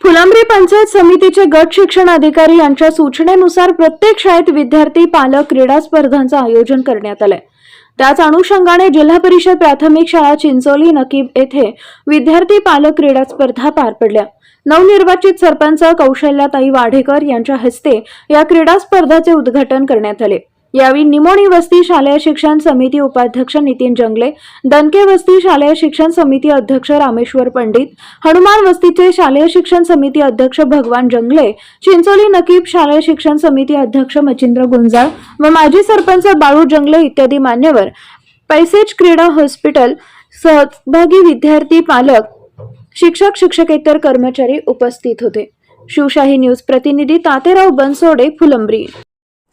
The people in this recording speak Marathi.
फुलांब्री पंचायत समितीचे गट शिक्षण अधिकारी यांच्या सूचनेनुसार प्रत्येक शाळेत विद्यार्थी पालक क्रीडा स्पर्धांचं आयोजन करण्यात आलंय. त्याच अनुषंगाने जिल्हा परिषद प्राथमिक शाळा चिंचोली नकीब येथे विद्यार्थी पालक क्रीडा स्पर्धा पार पडल्या. नवनिर्वाचित सरपंच कौशल्याताई वाढेकर यांच्या हस्ते या क्रीडा स्पर्धाचे उद्घाटन करण्यात आले. यावेळी निमोणी वस्ती शालेय शिक्षण समिती उपाध्यक्ष नितीन जंगले दनके वस्ती शालेय शिक्षण समिती अध्यक्ष रामेश्वर पंडित हनुमान वस्तीचे शालेय शिक्षण समिती अध्यक्ष भगवान जंगले चिंचोली नकीब शालेय शिक्षण समिती अध्यक्ष मचिंद्र गुंजाळ व माजी सरपंच बाळू जंगले इत्यादी मान्यवर. पैसेज क्रीडा हॉस्पिटल सहभागी विद्यार्थी पालक शिक्षक शिक्षकेतर कर्मचारी उपस्थित होते. शिवशाही न्यूज प्रतिनिधी तातेराव बनसोडे फुलंब्री.